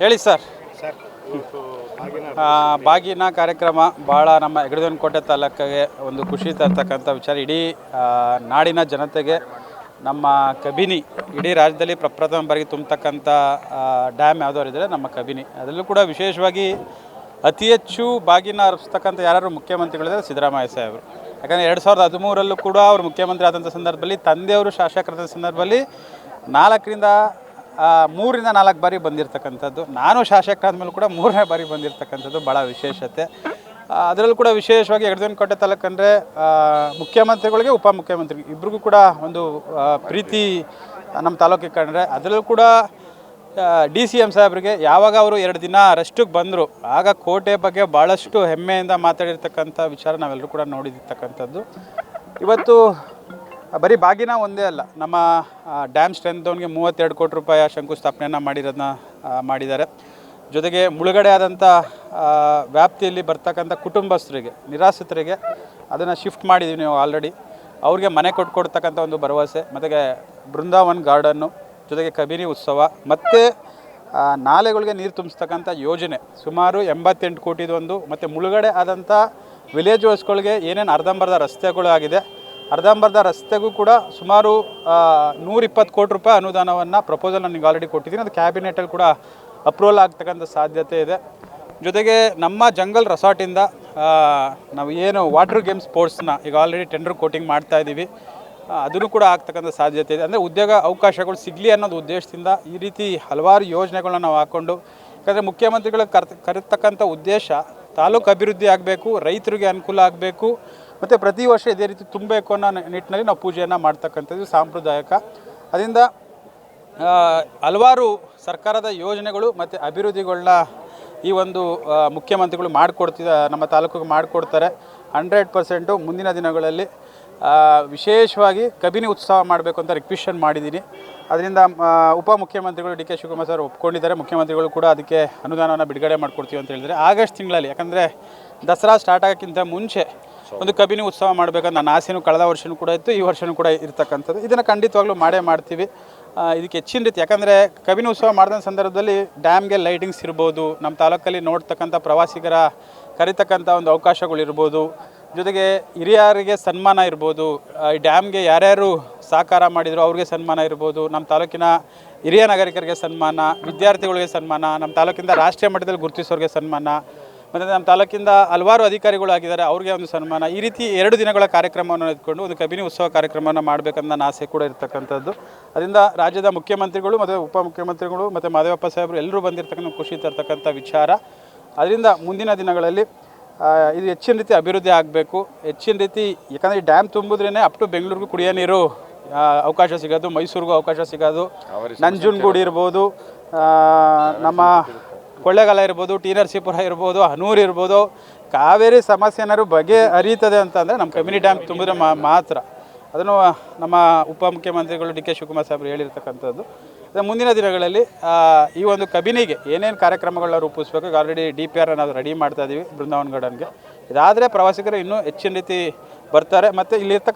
ಹೇಳಿ sir. Sir ಬಾಗಿನ ಕಾರ್ಯಕ್ರಮ ಭಾಳ ನಮ್ಮ ಹೆಗಡದನ ಕೋಟೆ ತಾಲೂಕಿಗೆ ಒಂದು ಖುಷಿ ತರ್ತಕ್ಕಂಥ ವಿಚಾರ. ಇಡೀ ನಾಡಿನ ಜನತೆಗೆ ನಮ್ಮ ಕಬಿನಿ ಇಡೀ ರಾಜ್ಯದಲ್ಲಿ ಪ್ರಪ್ರಥಮ ಬಾರಿಗೆ ತುಂಬತಕ್ಕಂಥ ಡ್ಯಾಮ್ ಯಾವುದಾದ್ರು ಇದ್ದರೆ ನಮ್ಮ ಕಬಿನಿ. ಅದರಲ್ಲೂ ಕೂಡ ವಿಶೇಷವಾಗಿ ಅತಿ ಹೆಚ್ಚು ಬಾಗಿನ ಅರ್ಪಿಸ್ತಕ್ಕಂಥ ಯಾರು ಮುಖ್ಯಮಂತ್ರಿಗಳಿದ್ದಾರೆ ಸಿದ್ದರಾಮಯ್ಯ ಸಾಹೇಬರು ಯಾಕಂದರೆ ಎರಡು ಸಾವಿರದ ಹದಿಮೂರಲ್ಲೂ ಕೂಡ ಅವರು ಮುಖ್ಯಮಂತ್ರಿ ಆದಂಥ ಸಂದರ್ಭದಲ್ಲಿ ತಂದೆಯವರು ಶಾಸಕರಾದ ಸಂದರ್ಭದಲ್ಲಿ ನಾಲ್ಕರಿಂದ ಮೂರಿಂದ ನಾಲ್ಕು ಬಾರಿ ಬಂದಿರತಕ್ಕಂಥದ್ದು. ನಾನು ಶಾಸಕರಾದ್ಮೇಲೆ ಕೂಡ ಮೂರನೇ ಬಾರಿ ಬಂದಿರತಕ್ಕಂಥದ್ದು ಭಾಳ ವಿಶೇಷತೆ. ಅದರಲ್ಲೂ ಕೂಡ ವಿಶೇಷವಾಗಿ ಎಡದನಕೋಟೆ ತಾಲೂಕಂದರೆ ಮುಖ್ಯಮಂತ್ರಿಗಳಿಗೆ ಉಪಮುಖ್ಯಮಂತ್ರಿ, ಇಬ್ರಿಗೂ ಕೂಡ ಒಂದು ಪ್ರೀತಿ ನಮ್ಮ ತಾಲೂಕಿಗೆ ಕಂಡ್ರೆ, ಅದರಲ್ಲೂ ಕೂಡ ಡಿ ಸಿ ಎಂ ಸಾಹೇಬ್ರಿಗೆ ಯಾವಾಗ ಅವರು ಎರಡು ದಿನ ರೆಸ್ಟಿಗೆ ಬಂದರು, ಆಗ ಕೋಟೆ ಬಗ್ಗೆ ಭಾಳಷ್ಟು ಹೆಮ್ಮೆಯಿಂದ ಮಾತಾಡಿರ್ತಕ್ಕಂಥ ವಿಚಾರ ನಾವೆಲ್ಲರೂ ಕೂಡ ನೋಡಿರ್ತಕ್ಕಂಥದ್ದು ಇವತ್ತು ಬರೀ ಬಾಗಿನ ಒಂದೇ ಅಲ್ಲ, ನಮ್ಮ ಡ್ಯಾಮ್ ಸ್ಟ್ರೆಂತ್ವನ್ಗೆ ಮೂವತ್ತೆರಡು ಕೋಟಿ ರೂಪಾಯಿ ಶಂಕುಸ್ಥಾಪನೆಯನ್ನು ಮಾಡಿರೋದನ್ನ ಮಾಡಿದ್ದಾರೆ. ಜೊತೆಗೆ ಮುಳುಗಡೆ ಆದಂಥ ವ್ಯಾಪ್ತಿಯಲ್ಲಿ ಬರ್ತಕ್ಕಂಥ ಕುಟುಂಬಸ್ಥರಿಗೆ, ನಿರಾಶ್ರಿತರಿಗೆ ಅದನ್ನು ಶಿಫ್ಟ್ ಮಾಡಿದ್ದೀವಿ ನೀವು ಆಲ್ರೆಡಿ. ಅವ್ರಿಗೆ ಮನೆ ಕೊಟ್ಕೊಡ್ತಕ್ಕಂಥ ಒಂದು ಭರವಸೆ ಮತ್ತು ಬೃಂದಾವನ್ ಗಾರ್ಡನ್ನು, ಜೊತೆಗೆ ಕಬಿನಿ ಉತ್ಸವ, ಮತ್ತು ನಾಲೆಗಳಿಗೆ ನೀರು ತುಂಬಿಸ್ತಕ್ಕಂಥ ಯೋಜನೆ, ಸುಮಾರು ಎಂಬತ್ತೆಂಟು ಕೋಟಿದೊಂದು, ಮತ್ತು ಮುಳುಗಡೆ ಆದಂಥ ವಿಲೇಜ್ ಬಸ್ಗಳಿಗೆ ಏನೇನು ಅರ್ಧಂಬರ್ಧ ರಸ್ತೆಗಳು ಆಗಿದೆ ಅರ್ಧಂಬರ್ಧ ರಸ್ತೆಗೂ ಕೂಡ ಸುಮಾರು ನೂರಿಪ್ಪತ್ತು ಕೋಟಿ ರೂಪಾಯಿ ಅನುದಾನವನ್ನು ಪ್ರಪೋಸಲ್ ನನಗೆ ಆಲ್ರೆಡಿ ಕೊಟ್ಟಿದ್ದೀನಿ. ಅದು ಕ್ಯಾಬಿನೆಟಲ್ಲಿ ಕೂಡ ಅಪ್ರೂವಲ್ ಆಗ್ತಕ್ಕಂಥ ಸಾಧ್ಯತೆ ಇದೆ. ಜೊತೆಗೆ ನಮ್ಮ ಜಂಗಲ್ ರೆಸಾರ್ಟಿಂದ ನಾವು ಏನು ವಾಟರ್ ಗೇಮ್ ಸ್ಪೋರ್ಟ್ಸ್ನ ಈಗ ಆಲ್ರೆಡಿ ಟೆಂಡರ್ ಕೋಟಿಂಗ್ ಮಾಡ್ತಾ ಇದ್ದೀವಿ ಅದನ್ನು ಕೂಡ ಆಗ್ತಕ್ಕಂಥ ಸಾಧ್ಯತೆ ಇದೆ. ಅಂದರೆ ಉದ್ಯೋಗ ಅವಕಾಶಗಳು ಸಿಗಲಿ ಅನ್ನೋದು ಉದ್ದೇಶದಿಂದ ಈ ರೀತಿ ಹಲವಾರು ಯೋಜನೆಗಳನ್ನ ನಾವು ಹಾಕ್ಕೊಂಡು ಯಾಕಂದರೆ ಮುಖ್ಯಮಂತ್ರಿಗಳು ಕರ್ ಕರೆತಕ್ಕಂಥ ಉದ್ದೇಶ ತಾಲೂಕು ಅಭಿವೃದ್ಧಿ ಆಗಬೇಕು, ರೈತರಿಗೆ ಅನುಕೂಲ ಆಗಬೇಕು ಮತ್ತು ಪ್ರತಿ ವರ್ಷ ಇದೇ ರೀತಿ ತುಂಬಬೇಕು ಅನ್ನೋ ನಿಟ್ಟಿನಲ್ಲಿ ನಾವು ಪೂಜೆಯನ್ನು ಮಾಡ್ತಕ್ಕಂಥದ್ದು ಸಾಂಪ್ರದಾಯಿಕ. ಅದರಿಂದ ಹಲವಾರು ಸರ್ಕಾರದ ಯೋಜನೆಗಳು ಮತ್ತು ಅಭಿವೃದ್ಧಿಗಳನ್ನ ಈ ಒಂದು ಮುಖ್ಯಮಂತ್ರಿಗಳು ಮಾಡಿಕೊಡ್ತಿದ, ನಮ್ಮ ತಾಲೂಕಿಗೆ ಮಾಡಿಕೊಡ್ತಾರೆ. ಹಂಡ್ರೆಡ್ ಪರ್ಸೆಂಟು ಮುಂದಿನ ದಿನಗಳಲ್ಲಿ ವಿಶೇಷವಾಗಿ ಕಬಿನಿ ಉತ್ಸವ ಮಾಡಬೇಕು ಅಂತ ರಿಕ್ವೆಷನ್ ಮಾಡಿದ್ದೀನಿ. ಅದರಿಂದ ಉಪ ಉಪಮುಖ್ಯಮಂತ್ರಿಗಳು ಡಿ ಕೆ ಶಿವಕುಮಾರ್ ಸರ್ ಒಪ್ಕೊಂಡಿದ್ದಾರೆ. ಮುಖ್ಯಮಂತ್ರಿಗಳು ಕೂಡ ಅದಕ್ಕೆ ಅನುದಾನವನ್ನು ಬಿಡುಗಡೆ ಮಾಡಿಕೊಡ್ತೀವಿ ಅಂತ ಹೇಳಿದರೆ ಆಗಸ್ಟ್ ತಿಂಗಳಲ್ಲಿ, ಯಾಕಂದರೆ ದಸರಾ ಸ್ಟಾರ್ಟ್ ಆಗೋಕ್ಕಿಂತ ಮುಂಚೆ ಒಂದು ಕಬಿನಿ ಉತ್ಸವ ಮಾಡಬೇಕಂತ ನನ್ನ ಆಸೆನೂ ಕಳೆದ ವರ್ಷನೂ ಕೂಡ ಇತ್ತು, ಈ ವರ್ಷನೂ ಕೂಡ ಇರ್ತಕ್ಕಂಥದ್ದು. ಇದನ್ನು ಖಂಡಿತವಾಗ್ಲೂ ಮಾಡೇ ಮಾಡ್ತೀವಿ. ಇದಕ್ಕೆ ಹೆಚ್ಚಿನ ರೀತಿ ಯಾಕಂದರೆ ಕಬಿನಿ ಉತ್ಸವ ಮಾಡಿದ ಸಂದರ್ಭದಲ್ಲಿ ಡ್ಯಾಮ್ಗೆ ಲೈಟಿಂಗ್ಸ್ ಇರ್ಬೋದು, ನಮ್ಮ ತಾಲೂಕಲ್ಲಿ ನೋಡ್ತಕ್ಕಂಥ ಪ್ರವಾಸಿಗರ ಕರಿತಕ್ಕಂಥ ಒಂದು ಅವಕಾಶಗಳಿರ್ಬೋದು ಜೊತೆಗೆ ಹಿರಿಯರಿಗೆ ಸನ್ಮಾನ ಇರ್ಬೋದು ಈ ಡ್ಯಾಮ್ಗೆ ಯಾರ್ಯಾರು ಸಹಕಾರ ಮಾಡಿದ್ರು ಅವ್ರಿಗೆ ಸನ್ಮಾನ ಇರ್ಬೋದು, ನಮ್ಮ ತಾಲೂಕಿನ ಹಿರಿಯ ನಾಗರಿಕರಿಗೆ ಸನ್ಮಾನ, ವಿದ್ಯಾರ್ಥಿಗಳಿಗೆ ಸನ್ಮಾನ, ನಮ್ಮ ತಾಲೂಕಿಂದ ರಾಷ್ಟ್ರೀಯ ಮಟ್ಟದಲ್ಲಿ ಗುರುತಿಸೋರಿಗೆ ಸನ್ಮಾನ ಮತ್ತು ನಮ್ಮ ತಾಲೂಕಿಂದ ಹಲವಾರು ಅಧಿಕಾರಿಗಳು ಆಗಿದ್ದಾರೆ ಅವ್ರಿಗೆ ಒಂದು ಸನ್ಮಾನ. ಈ ರೀತಿ ಎರಡು ದಿನಗಳ ಕಾರ್ಯಕ್ರಮವನ್ನು ಎತ್ಕೊಂಡು ಒಂದು ಕಬಿನಿ ಉತ್ಸವ ಕಾರ್ಯಕ್ರಮವನ್ನು ಮಾಡಬೇಕಂತ ನನ್ನ ಆಸೆ ಕೂಡ ಇರತಕ್ಕಂಥದ್ದು. ಅದರಿಂದ ರಾಜ್ಯದ ಮುಖ್ಯಮಂತ್ರಿಗಳು ಮತ್ತು ಉಪಮುಖ್ಯಮಂತ್ರಿಗಳು ಮತ್ತು ಮಾದೇವಪ್ಪ ಸಾಹೇಬರು ಎಲ್ಲರೂ ಬಂದಿರತಕ್ಕಂಥ ಖುಷಿ ತರ್ತಕ್ಕಂಥ ವಿಚಾರ. ಅದರಿಂದ ಮುಂದಿನ ದಿನಗಳಲ್ಲಿ ಇದು ಹೆಚ್ಚಿನ ರೀತಿ ಅಭಿವೃದ್ಧಿ ಆಗಬೇಕು. ಹೆಚ್ಚಿನ ರೀತಿ ಯಾಕಂದರೆ ಈ ಡ್ಯಾಮ್ ತುಂಬಿದ್ರೇ ಅಪ್ ಟು ಬೆಂಗಳೂರಿಗೂ ಕುಡಿಯೋ ನೀರು ಅವಕಾಶ ಸಿಗೋದು ಮೈಸೂರಿಗೂ ಅವಕಾಶ ಸಿಗೋದು ನಂಜನಗೂಡು ಇರ್ಬೋದು ನಮ್ಮ ಕೊಳ್ಳೇಗಾಲ ಇರ್ಬೋದು ಟಿ ನರಸೀಪುರ ಇರ್ಬೋದು, ಹನೂರು ಇರ್ಬೋದು, ಕಾವೇರಿ ಸಮಸ್ಯೆ ಏನಾದ್ರು ಬಗೆ ಅರಿತದೆ ಅಂತಂದರೆ ನಮ್ಮ ಕಬಿನಿ ಡ್ಯಾಮ್ ತುಂಬಿದ್ರೆ ಮಾತ್ರ. ಅದನ್ನು ನಮ್ಮ ಉಪಮುಖ್ಯಮಂತ್ರಿಗಳು ಡಿ ಕೆ ಶಿವಕುಮಾರ್ ಸಾಹೇಬರು ಹೇಳಿರ್ತಕ್ಕಂಥದ್ದು. ಮುಂದಿನ ದಿನಗಳಲ್ಲಿ ಈ ಒಂದು ಕಬಿನಿಗೆ ಏನೇನು ಕಾರ್ಯಕ್ರಮಗಳನ್ನ ರೂಪಿಸ್ಬೇಕು ಆಲ್ರೆಡಿ ಡಿ ಪಿ ಆರ್ ನಾವು ರೆಡಿ ಮಾಡ್ತಾ ಇದ್ದೀವಿ ಬೃಂದಾವನ್ ಗಾರ್ಡನ್ಗೆ ಇದಾದರೆ ಪ್ರವಾಸಿಗರು ಇನ್ನೂ ಹೆಚ್ಚಿನ ರೀತಿ ಬರ್ತಾರೆ. ಮತ್ತು ಇಲ್ಲಿರ್ತಕ್ಕ